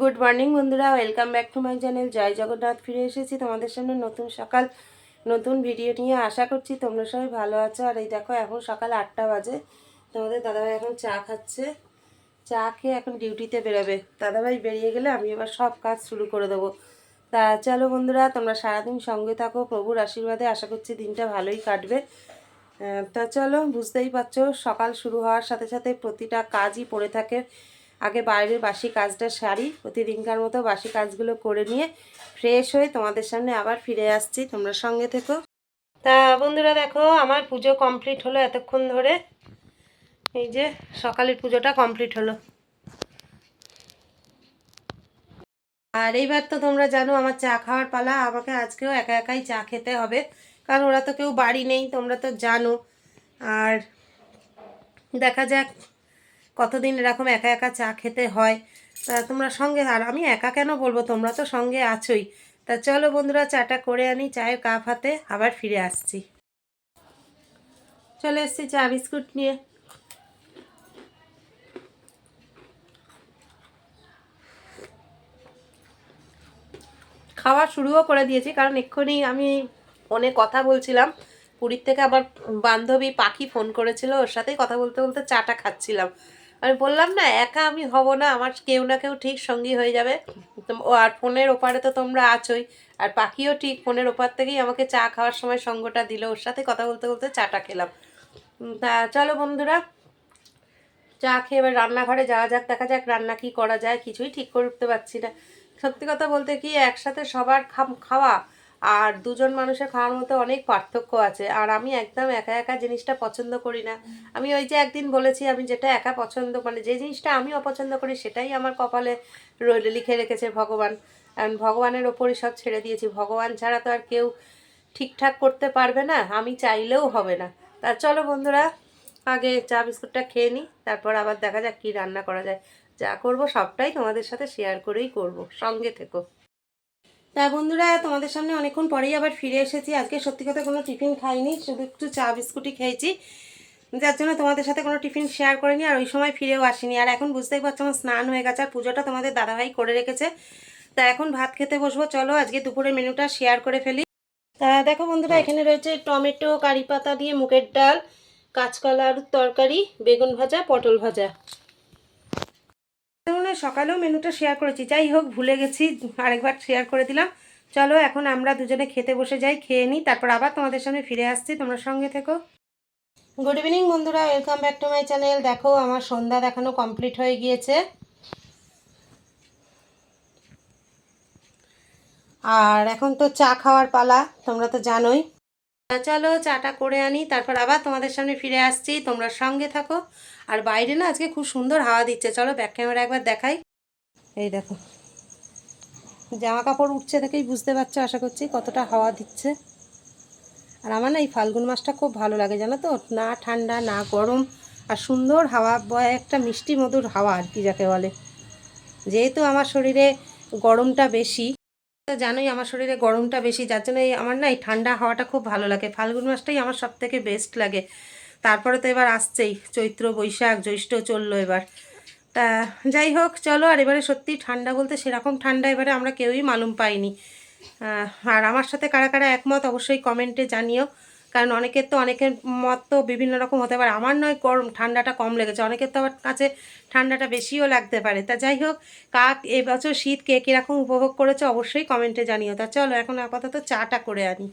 Good morning বন্ধুরা। Welcome back to my channel জয় জগন্নাথ ফিরে এসেছি তোমাদের সামনে নতুন সকাল, নতুন ভিডিও নিয়ে। আশা করছি তোমরা সবাই ভালো আছো। আর এই দেখো, এখন সকাল আটটা বাজে। তোমাদের দাদাভাই এখন চা খাচ্ছে। চা খেয়ে এখন ডিউটিতে বেরোবে। দাদাভাই বেরিয়ে গেলে আমি এবার সব কাজ শুরু করে দেবো। তা চলো বন্ধুরা, তোমরা সারাদিন সঙ্গে থাকো। প্রভুর আশীর্বাদে আশা করছি দিনটা ভালোই কাটবে। তা চলো, বুঝতেই পারছ, সকাল শুরু হওয়ার সাথে সাথে প্রতিটা কাজই পড়ে থাকে। আগে বাইরের বাসি কাজটা সারি, প্রতিদিনকার মতো বাসি কাজগুলো করে নিয়ে ফ্রেশ হয়ে তোমাদের সামনে আবার ফিরে আসছি। তোমরা সঙ্গে থেকো। তা বন্ধুরা দেখো, আমার পুজো কমপ্লিট হলো এতক্ষণ ধরে। এই যে সকালের পুজোটা কমপ্লিট হলো। আর এইবার তো তোমরা জানো, আমার চা খাওয়ার পালা। আমাকে আজকেও একা একাই চা খেতে হবে, কারণ ওরা তো কেউ বাড়ি নেই, তোমরা তো জানো। আর দেখা যাক কতদিন এরকম একা একা চা খেতে হয়? তা তোমরা সঙ্গে, আর আমি একা কেন বলব? তোমরা তো সঙ্গে আছোই। তা চলো বন্ধুরা, চাটা করে আনি চায়ের কাপ হাতে, আবার ফিরে আসছি। চলে এসছি চা, বিস্কুট নিয়ে। খাওয়া শুরুও করে দিয়েছি, কারণ এক্ষুনি আমি ফোনে কথা বলছিলাম। পুরীর থেকে আবার বান্ধবী পাখি ফোন করেছিল, ওর সাথেই কথা বলতে বলতে চাটা খাচ্ছিলাম। আমি বললাম, না, একা আমি হব না, আমার কেউ না কেউ ঠিক সঙ্গী হয়ে যাবে। ও, আর ফোনের ওপারে তো তোমরা আছোই, আর পাখিও ঠিক ফোনের ওপার থেকেই আমাকে চা খাওয়ার সময় সঙ্গটা দিল। ওর সাথে কথা বলতে বলতে চাটা খেলাম। তা চলো বন্ধুরা, চা খেয়ে এবার রান্নাঘরে যাওয়া যাক, দেখা যাক রান্না কি করা যায়, কিছুই ঠিক করে উঠতে পারছি না। সত্যি কথা বলতে কি, একসাথে সবার খাওয়া আর দুজন মানুষের খাওয়ার মধ্যে অনেক পার্থক্য আছে। আর আমি একদম একা একা জিনিসটা পছন্দ করি না। আমি ওই যে একদিন বলেছি, আমি যেটা একা পছন্দ মানে যে জিনিসটা আমি অপছন্দ করি সেটাই আমার কপালে রইলে লিখে রেখেছে ভগবান। আর ভগবানের ওপরই সব ছেড়ে দিয়েছি। ভগবান ছাড়া তো আর কেউ ঠিকঠাক করতে পারবে না, আমি চাইলেও হবে না। তা চলো বন্ধুরা, আগে চা বিস্কুটটা খেয়ে নিই তারপর আবার দেখা যাক কী রান্না করা যায়। যা করব সবটাই তোমাদের সাথে শেয়ার করেই করব। সঙ্গে থেকো। তা বন্ধুরা, তোমাদের সামনে অনেকক্ষণ পরেই আবার ফিরে এসেছি। আজকে সত্যি কথা কোনো টিফিন খাইনি, শুধু একটু চা বিস্কুটই খেয়েছি। যার জন্য তোমাদের সাথে কোনো টিফিন শেয়ার করিনি, আর ওই সময় ফিরেও আসিনি। আর এখন বুঝতেই পারছ আমার স্নান হয়ে গেছে, আর পুজোটা তোমাদের দাদাভাই করে রেখেছে। তা এখন ভাত খেতে বসবো। চলো, আজকে দুপুরের মেনুটা শেয়ার করে ফেলি। তা দেখো বন্ধুরা, এখানে রয়েছে টমেটো, কারি পাতা দিয়ে মুগের ডাল কাঁচকলা আলুর তরকারি, বেগুন ভাজা, পটল ভাজা। সকালেও মেনুটা শেয়ার করেছি। যাই হোক, ভুলে গেছি, আরেকবার শেয়ার করে দিলাম। চলো, এখন আমরা দুজনে খেতে বসে যাই, খেয়ে নিই, তারপর আবার তোমাদের সামনে ফিরে আসছি, তোমরা সঙ্গে থেকো। গুড ইভিনিং বন্ধুরা welcome back to my channel দেখো, আমার সন্ধ্যা দেখানো কমপ্লিট হয়ে গিয়েছে। আর এখন তো চা খাওয়ার পালা, তোমরা তো জানোই। চলো চাটা করে আনি, তারপর আবার তোমাদের সামনে ফিরে আসছি, তোমরা সঙ্গে থাকো। আর বাইরে না আজকে খুব সুন্দর হাওয়া দিচ্ছে, চলো ব্যাক ক্যামেরা একবার দেখাই। এই দেখো জামা কাপড় উঠছে দেখেই বুঝতে পারছ, আশা করছি কতটা হাওয়া দিচ্ছে। আর আমার না এই ফাল্গুন মাসটা খুব ভালো লাগে, জানো তো? না ঠান্ডা, না গরম, আর সুন্দর হাওয়া, বয় একটা মিষ্টি মধুর হাওয়া আর কি যাকে বলে। যেহেতু আমার শরীরে গরমটা বেশি তো জানোই আমার শরীরে গরমটা বেশি, যার জন্য আমার না এই ঠান্ডা হাওয়াটা খুব ভালো লাগে। ফাল্গুন মাসটাই আমার সব থেকে বেস্ট লাগে। তারপরে তো এবার আসছেই, চৈত্র, বৈশাখ, জ্যৈষ্ঠ চলল এবার। তা যাই হোক, চলো আর এবারে সত্যি ঠান্ডা বলতে সেরকম ঠান্ডা এবারে আমরা কেউই মালুম পাইনি। আর আমার সাথে কারা কারা একমত অবশ্যই কমেন্টে জানিও। কারণ অনেকের তো, অনেকের মত তো বিভিন্ন রকম হতে পারে। আমার নয়, গরম, ঠান্ডাটা কম লেগেছে। অনেকের তো আমার কাছে ঠান্ডাটা বেশিও লাগতে পারে। তা যাই হোক, কাক এবছর শীত কে কীরকম উপভোগ করেছে অবশ্যই কমেন্টে জানিও। তা চলো, এখন আপাতত চাটা করে আনি।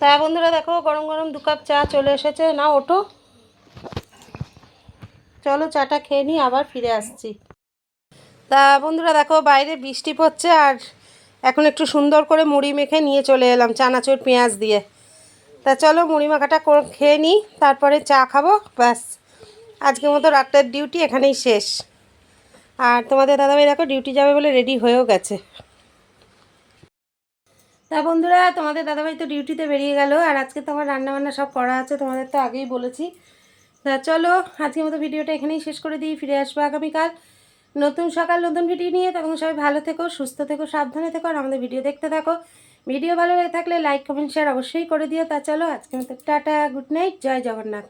তা বন্ধুরা দেখো, গরম গরম দু কাপ চা চলে এসেছে। না ওঠো। চলো, চাটা খেয়ে নিই আবার ফিরে আসছি। তা বন্ধুরা দেখো, বাইরে বৃষ্টি পড়ছে আর এখন একটু সুন্দর করে মুড়ি মেখে নিয়ে চলে এলাম চানাচুর পেঁয়াজ দিয়ে। তা চলো মুড়ি মাখাটা খেয়ে নিই, তারপরে চা খাব, ব্যাস। আজকের মতো রাতের ডিউটি এখানেই শেষ। আর তোমাদের দাদাভাই দেখো ডিউটি যাবে বলে রেডি হয়েও গেছে। তা বন্ধুরা, তোমাদের দাদাভাই তো ডিউটিতে বেরিয়ে গেল, আর আজকে তো আমার রান্নাবান্না সব করা আছে, তোমাদের তো আগেই বলেছি। তা চলো, আজকের মতো ভিডিওটা এখানেই শেষ করে দিই, ফিরে আসব আগামীকাল। নতুন সকাল, নতুন ভিডিও নিয়ে তখন সবাই ভালো থেকো, সুস্থ থেকো, সাবধানে থেকো, আর আমাদের ভিডিও দেখতে থাকো। ভিডিও ভালো লেগে থাকলে লাইক, কমেন্ট শেয়ার অবশ্যই করে দিও। তা চলো আজকে মতো টাটা, গুড নাইট, জয় জগন্নাথ।